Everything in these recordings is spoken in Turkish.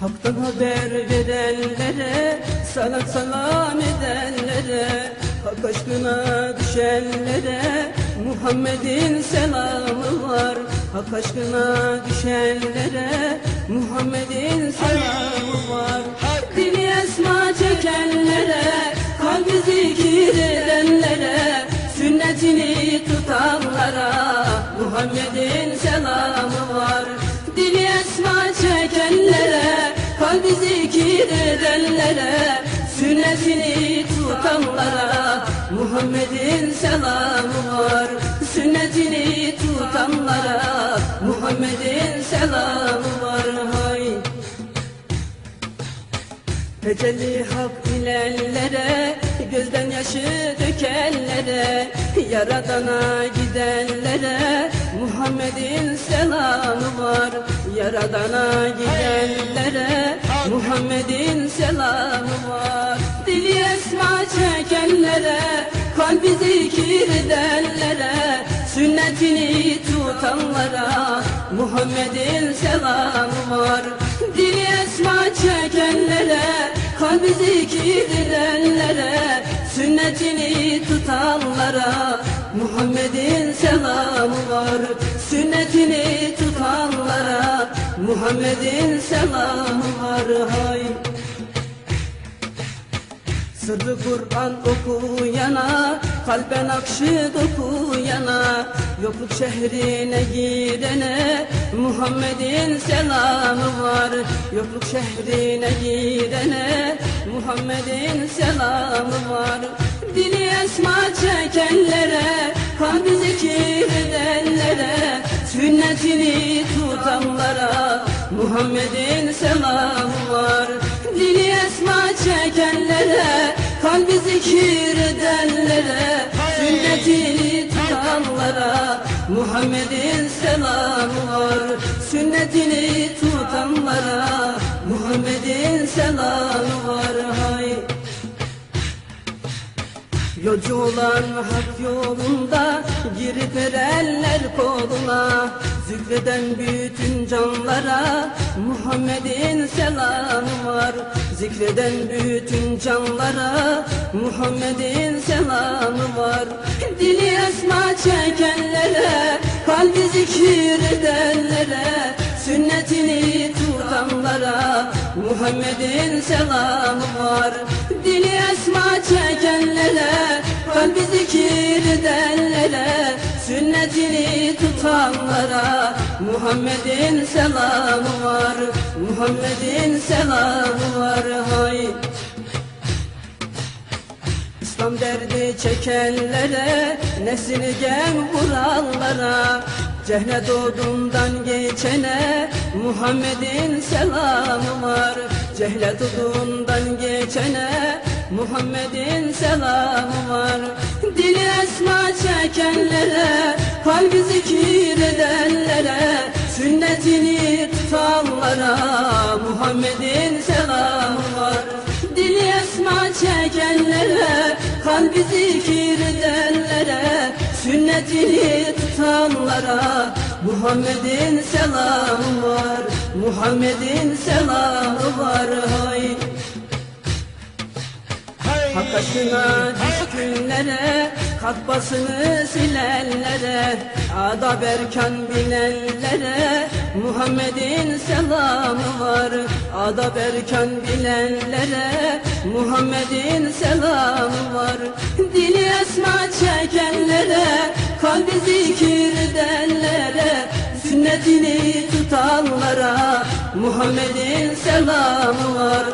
Hak'tan haber verenlere Salat salam edenlere Hak aşkına düşenlere Muhammed'in selamı var. Hak aşkına düşenlere Muhammed'in selamı var. Dili esma çekenlere Kalbi zikir edenlere Sünnetini tutanlara Muhammed'in selamı var. Dili esma çekenlere Kalbi zikir edenlere Sünnetini tutanlara Muhammed'in selamı var. Sünnetini tutanlara Muhammed'in selamı var. Hay. Tecelli hak bilenlere Gözden yaşı dökenlere Yaradana gidenlere Muhammed'in selamı var. Yaradana gidenlere Muhammed'in selamı var. Dili esma çekenlere Kalbi zikir edenlere Sünnetini tutanlara Muhammed'in selamı var. Dili esma çekenlere Kalbi zikir edenlere Sünnetini tutanlara Muhammed'in selamı var. Sünnetini Muhammed'in selamı var hay. Sırrı Kur'an okuyana, kalbe nakşı dokuyana Yokluk şehrine girene, Muhammed'in selamı var. Yokluk şehrine girene, Muhammed'in selamı var. Dili esma çekenlere, Sünnetini tutanlara, Muhammed'in selamı var. Dili esma çekenlere Kalbi zikir edenlere Sünnetini tutanlara Muhammed'in selamı var. Sünnetini tutanlara Muhammed'in selamı var. Hay. Yolcu olan hak yolunda girip erenler koluna Zikreden bütün canlara Muhammed'in selamı var. Zikreden bütün canlara Muhammed'in selamı var. Dili esma çekenlere Kalbi zikir edenlere Sünnetini tutanlara Muhammed'in selamı var. Dili esma çekenlere Kalbi zikir edenlere Sünnetini tutanlara Muhammed'in selamı var. Muhammed'in selamı var. Hay. İslam derdi çekenlere Nesini gem vuranlara Cehle doğduğundan geçene Muhammed'in selamı var. Cehle doğduğundan geçene Muhammed'in selamı var. Dili esma çekenlere Kalbi zikir edenlere Sünnetini tutanlara Muhammed'in selamı var. Dili esma çekenlere Kalbi zikir edenlere Sünnetini tutanlara Muhammed'in selamı var. Muhammed'in selamı var. Hay. Hak aşkına düşkünlere Katbasını silenlere Adab erkan bilenlere Muhammed'in selamı var. Adab erkan bilenlere Muhammed'in selamı var. Dili esma çekenlere Kalbi zikir edenlere Sünnetini tutanlara Muhammed'in selamı var.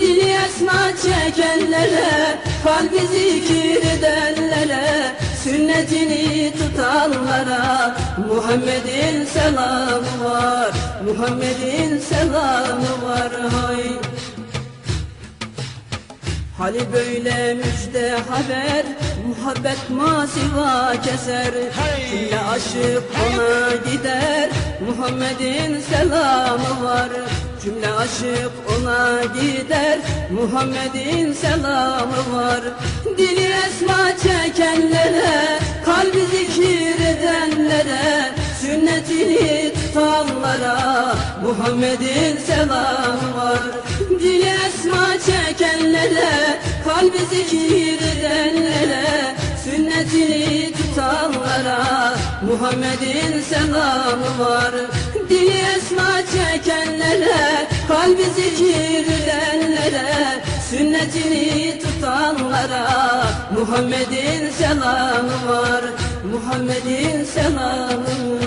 Dili esma çekenlere Kalbi zikir edenlere Sünnetini tutanlara Muhammed'in selamı var. Muhammed'in selamı var. Hay Hali böyle müjde haber Muhabbet masiva keser. Cümle aşık ona gider Muhammed'in selamı var. Cümle aşık ona gider Muhammed'in selamı var. Dili esma çekenlere Kalbi zikir edenlere Sünnetini tutanlara Muhammed'in selamı var. Dili esma çekenlere Kalbi zikir edenlere Sünnetini tutanlara Muhammed'in selamı var Dili esma çekenlere Kalbi zikir edenlere Sünnetini tutanlara Muhammed'in selamı var Muhammed'in selamı